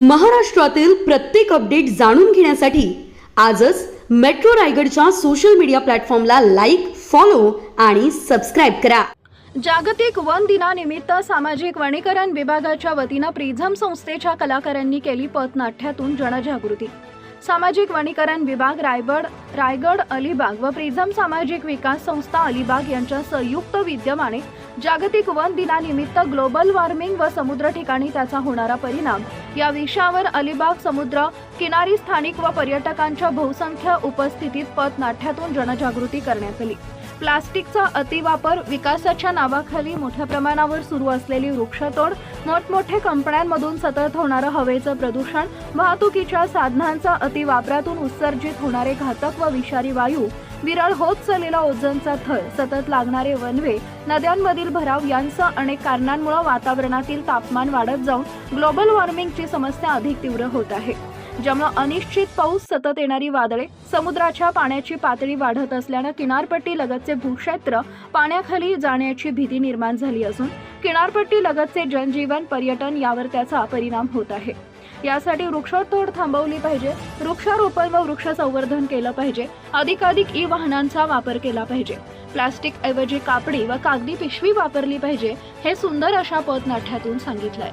महाराष्ट्रातील प्रत्येक अपडेट जाणून घेण्यासाठी आजच मेट्रो रायगडच्या सोशल मीडिया प्लॅटफॉर्मला लाईक फॉलो आणि सबस्क्राईब करा. जागतिक वन दिनानिमित्त सामाजिक वनीकरण विभागाच्या वतीनं प्रिझम संस्थेच्या कलाकारांनी केली पथनाट्यातून जनजागृती. सामाजिक वनीकरण विभाग रायगड रायगड अलिबाग व प्रिझम सामाजिक विकास संस्था अलिबाग यांच्या संयुक्त विद्यमाने जागतिक वन दिनानिमित्त ग्लोबल वॉर्मिंग व समुद्र ठिकाणी त्याचा होणारा परिणाम. या विषयावर अलिबाग समुद्र किनारी स्थानिक व पर्यटकांच्या बहुसंख्य उपस्थितीत पथनाट्यातून जनजागृती करण्यात आली. प्लास्टिकचा अतिवापर विकासाच्या नावाखाली मोठ्या प्रमाणावर सुरू असलेली वृक्षतोड मोठमोठ्या कंपन्यांमधून सतत होणारं हवेचं प्रदूषण वाहतुकीच्या साधनांचा अतिवापरातून उत्सर्जित होणारे घातक व विषारी वायू विरळ होत चाललेला ओझोनचा थर सतत लागणारे वनवे नद्यांमधील भराव यांसह अनेक कारणांमुळे वातावरणातील तापमान वाढत जाऊन ग्लोबल वॉर्मिंगची समस्या अधिक तीव्र होत आहे. ज्यामुळे अनिश्चित पाऊस सतत येणारी वादळे समुद्राच्या पाण्याची पातळी वाढत असल्यानं किनारपट्टी लगतचे भूक्षेत्र पाण्याखाली जाण्याची भीती निर्माण झाली असून किनारपट्टी लगतचे जनजीवन पर्यटन यावर त्याचा परिणाम होत आहे. यासाठी वृक्षतोड थांबवली पाहिजे वृक्षारोपण व वृक्ष संवर्धन केलं पाहिजे अधिकाधिक ई वाहनांचा वापर केला पाहिजे प्लास्टिक ऐवजी कापडी व कागदी पिशवी वापरली पाहिजे हे सुंदर अशा पथनाट्यातून सांगितलंय.